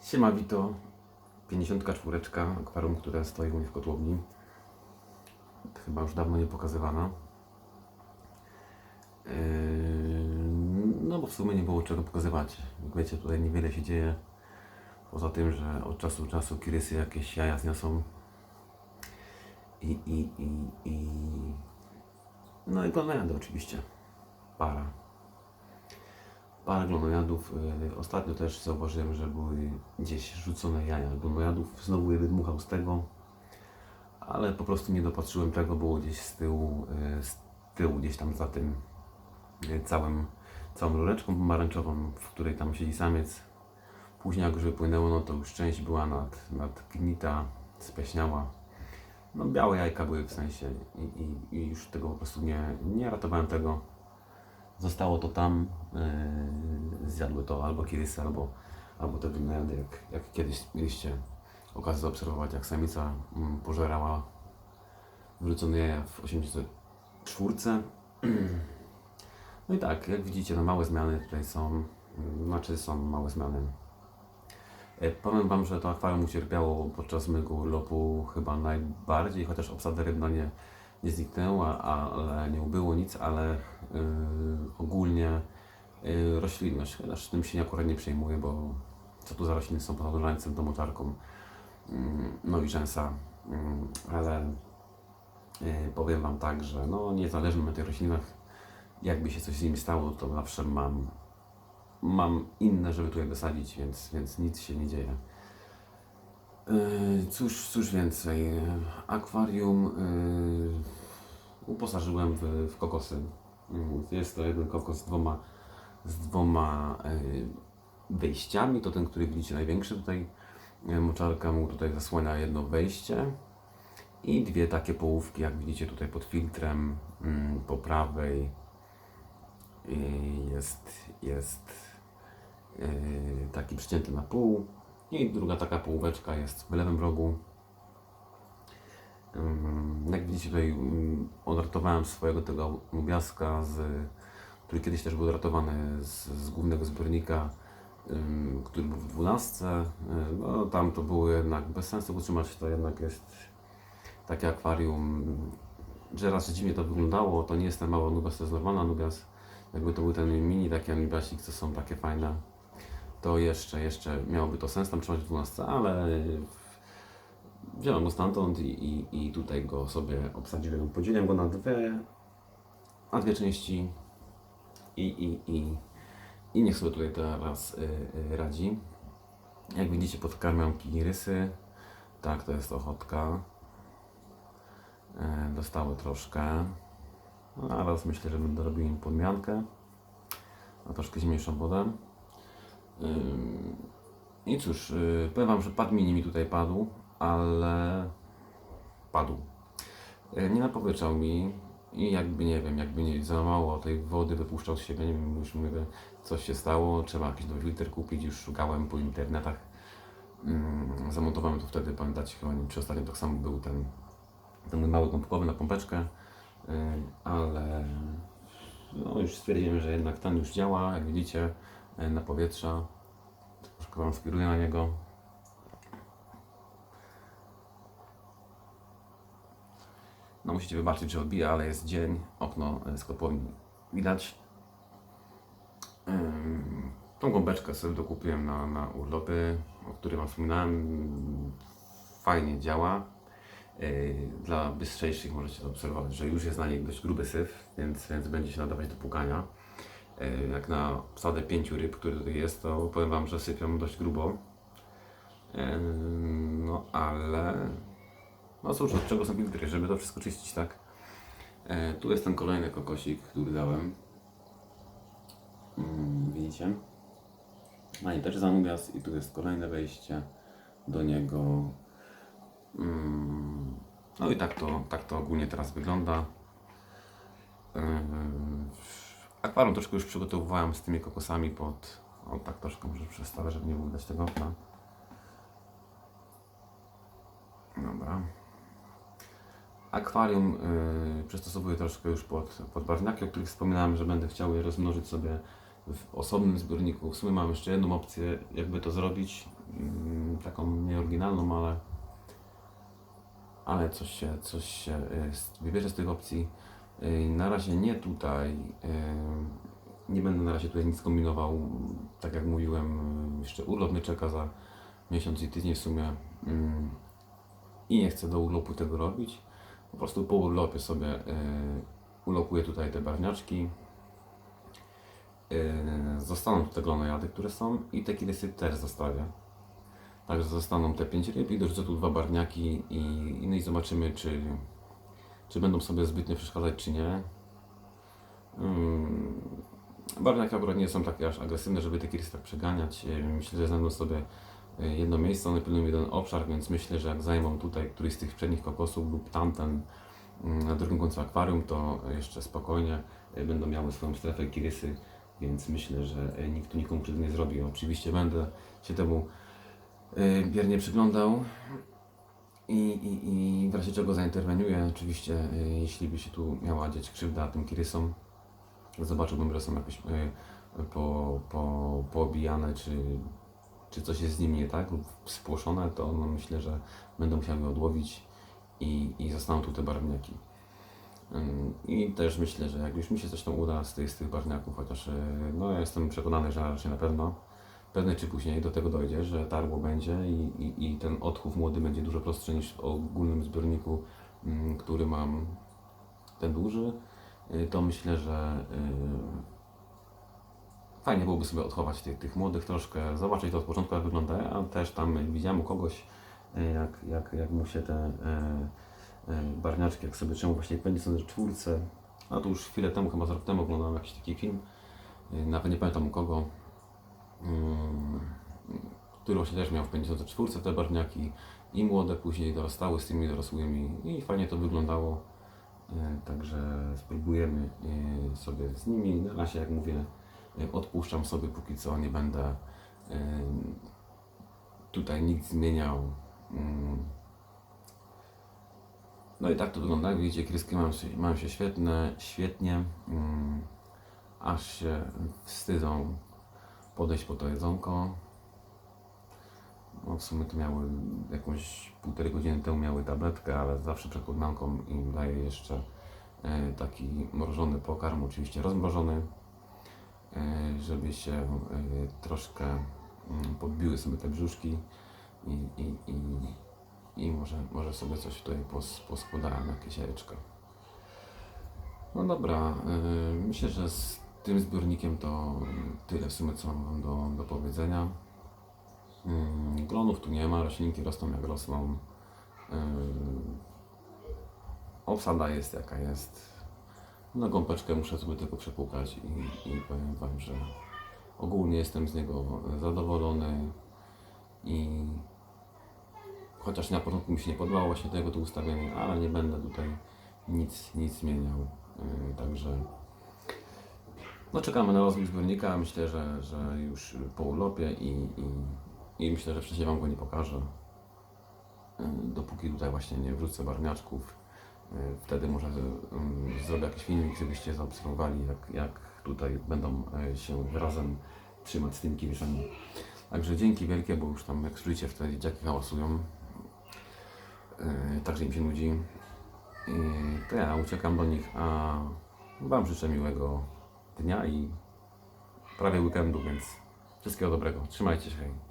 Siema Vito, 54 akwarium, które stoi u mnie w kotłowni. Chyba już dawno nie pokazywana. Yy, No bo w sumie nie było czego pokazywać. Jak wiecie, tutaj niewiele się dzieje. Poza tym, że od czasu do czasu kirysy jakieś jaja zniosą. I, i, i, i... No i glonojady oczywiście. Para. Parę glonojadów. Yy, ostatnio też zauważyłem, że były gdzieś rzucone jaja glonojadów. Znowu je wydmuchał z tego. Ale po prostu nie dopatrzyłem tego, było gdzieś z tyłu, yy, z tyłu gdzieś tam za tym yy, całym, całą rureczką pomarańczową, w której tam siedzi samiec. Później jak już wypłynęło, no to już część była nad, nadgnita, spleśniała. No białe jajka były w sensie i, i, i już tego po prostu nie, nie ratowałem tego. Zostało to tam, zjadły to albo kirysy, albo, albo te glonojady, jak, jak kiedyś mieliście okazję zaobserwować, jak samica mm, pożerała wrócone jaja w 84. No i tak, jak widzicie, no małe zmiany tutaj są, mm, znaczy są małe zmiany. E, Powiem Wam, że to akwarium ucierpiało podczas mojego urlopu chyba najbardziej, chociaż obsada rybna nie, nie zniknęła, ale nie ubyło nic, ale yy, ogólnie roślinność, chociaż tym się akurat nie przejmuję, bo co tu za rośliny są poza różańcem, domoczarką, yy, no i rzęsa, yy, ale yy, powiem Wam tak, że no niezależnie na tych roślinach, jakby się coś z nimi stało, to zawsze mam mam inne, żeby tutaj dosadzić, więc, więc nic się nie dzieje. Yy, Cóż, cóż więcej. Akwarium uposażyłem w, w kokosy. Yy, Jest to jeden kokos z dwoma, z dwoma yy, wejściami. To ten, który widzicie największy tutaj. Yy, Moczarka mu tutaj zasłania jedno wejście. I dwie takie połówki, jak widzicie tutaj pod filtrem yy, po prawej jest, jest yy, taki przycięty na pół i druga taka połóweczka jest w lewym rogu. Ym, Jak widzicie tutaj ym, odratowałem swojego tego nubiaska, z, który kiedyś też był odratowany z, z głównego zbiornika, który był w 12. Yy, No, tam to było jednak bez sensu utrzymać, to jednak jest takie akwarium, że raz dziwnie to wyglądało, to nie jest nubias, to jest normalny nubias. Jakby to był ten mini taki nubiasik, co są takie fajne, to jeszcze, jeszcze miałoby to sens tam trzymać w 12, ale wziąłem go stamtąd i, i, i tutaj go sobie obsadziłem. Podzieliłem go na dwie, na dwie części i, i, i, i niech sobie tutaj teraz y, y, radzi. Jak widzicie podkarmiam kirysy, tak to jest ochotka. E, Dostały troszkę. No, teraz myślę, że będę robił im podmiankę na troszkę zimniejszą wodę. Ym, I cóż, yy, powiem Wam, że pad mini mi tutaj padł, ale padł. Yy, Nie napowietrzał mi i jakby nie wiem, jakby nie za mało tej wody wypuszczał z siebie, nie wiem, już mówię, coś się stało, trzeba jakiś nowy filtr kupić, już szukałem po internetach. Ym, Zamontowałem to wtedy, pamiętacie, chyba nie wiem, czy ostatnio tak samo był ten, ten mały gąbkowy na pompeczkę, yy, ale no już stwierdziłem, że jednak ten już działa, jak widzicie, e, na powietrza. Troszkę Wam skieruję na niego. No musicie wybaczyć, że odbija, ale jest dzień, okno e, kotłowni widać. Tą gąbeczkę sobie dokupiłem na, na urlopy, o których Wam wspominałem. Fajnie działa. Yy, Dla bystrzejszych możecie zaobserwować, że już jest na niej dość gruby syf, więc, więc będzie się nadawać do płukania. Yy, Jak na wsadę pięciu ryb, które tutaj jest, to powiem Wam, że sypią dość grubo. No ale... No cóż, od czego są filtry, żeby to wszystko czyścić, tak? Yy, Tu jest ten kolejny kokosik, który dałem. Mm, Widzicie? A i też zanubias i tu jest kolejne wejście do niego. Mm, No i tak to, tak to ogólnie teraz wygląda. Yy, Akwarium troszkę już przygotowywałem z tymi kokosami pod... O tak troszkę może przestawię, żeby nie było widać tego okna. Dobra. Akwarium yy, przystosowuję troszkę już pod, pod o których wspominałem, że będę chciał je rozmnożyć sobie w osobnym zbiorniku. W sumie mam jeszcze jedną opcję, jakby to zrobić. mm, taką nieoryginalną, ale ale coś się, coś się y, wybierze z tych opcji. Y, Na razie nie tutaj. y, Nie będę na razie tutaj nic kombinował. Tak jak mówiłem, y, jeszcze urlop mnie czeka za miesiąc i tydzień w sumie. mm, I nie chcę do urlopu tego robić. Po prostu po urlopie sobie y, ulokuję tutaj te barwniaczki. Y, Zostaną te glonojady, które są i te kirysy też zostawię. Także zostaną te 5 ryb i dorzucę tu dwa barwniaki i, i, no i zobaczymy, czy, czy będą sobie zbytnio przeszkadzać, czy nie. Mm, barwniaki akurat nie są takie aż agresywne, żeby te kirysy tak przeganiać. Y, Myślę, że znajdą sobie jedno miejsce, one pilnują jeden obszar, więc myślę, że jak zajmą tutaj któryś z tych przednich kokosów lub tamten mm, na drugim końcu akwarium, to jeszcze spokojnie y, będą miały swoją strefę kirysy, więc myślę, że y, nikt tu nikomu krzywdy nie zrobi. Oczywiście będę się temu y, biernie przyglądał i, i, i w razie czego zainterweniuję. Oczywiście, jeśli by się tu miała dziać krzywda tym kirysom, zobaczyłbym, że są jakieś po, po, poobijane, czy, czy coś jest z nimi nie tak spłoszone, to no, myślę, że będą musiały odłowić i, i zostaną tu te barwniaki. I też myślę, że jak już mi się coś tam uda z tych, z tych barwniaków, chociaż y, no, ja jestem przekonany, że raczej na pewno, prędzej czy później do tego dojdzie, że tarło będzie i, i, i ten odchów młody będzie dużo prostszy niż w ogólnym zbiorniku, który mam ten duży, y, to myślę, że y, fajnie byłoby sobie odchować tych, tych młodych troszkę, zobaczyć to od początku jak wygląda, a też tam widziałem u kogoś, y, jak, jak, jak mu się te y, y, barniaczki, jak sobie czemu właśnie będzie są czwórce, a to już chwilę temu, chyba z rok temu oglądałem jakiś taki film, y, nawet nie pamiętam u kogo, mm, który właśnie też miał w 54 te barwniaki i młode później dorastały z tymi dorosłymi i fajnie to wyglądało. E, Także spróbujemy e, sobie z nimi. Na razie, jak mówię, e, odpuszczam sobie póki co, nie będę tutaj nic zmieniał. Mm. No i tak to wygląda. Jak widzicie, kreski mają się, mają się świetne, świetnie. Mm. Aż się wstydzą podejść po to jedzonko. No w sumie to miały jakąś półtorej godziny temu miały tabletkę, ale zawsze przed podmianką im daję jeszcze e, taki mrożony pokarm, oczywiście rozmrożony, żeby się e, troszkę mm, podbiły sobie te brzuszki i, i, i, i może, może sobie coś tutaj pos, poskładałem, jakieś jajeczka. No dobra, e, myślę, że z tym zbiornikiem to tyle w sumie, co mam wam do, do powiedzenia. Mm, Glonów tu nie ma, roślinki rosną jak rosną. Obsada jest jaka jest. No gąbeczkę muszę sobie tylko przepłukać i, i powiem Wam, że ogólnie jestem z niego zadowolony i chociaż na początku mi się nie podobało właśnie tego tu ustawienie, ale nie będę tutaj nic, nic zmieniał. Yy, Także no czekamy na rozwój zbiornika. Myślę, że, że już po urlopie i, i, i myślę, że wcześniej Wam go nie pokażę. Yy, Dopóki tutaj właśnie nie wrzucę barniaczków. Yy, Wtedy może yy, zrobię jakiś filmik, żebyście zaobserwowali, jak, jak tutaj będą yy, się razem trzymać z tymi kieliszami. Także dzięki wielkie, bo już tam jak słyszycie, wtedy dzieciaki hałasują. Yy, Także im się nudzi. To ja uciekam do nich, a Wam życzę miłego dnia i prawie weekendu, więc wszystkiego dobrego. Trzymajcie się. hej.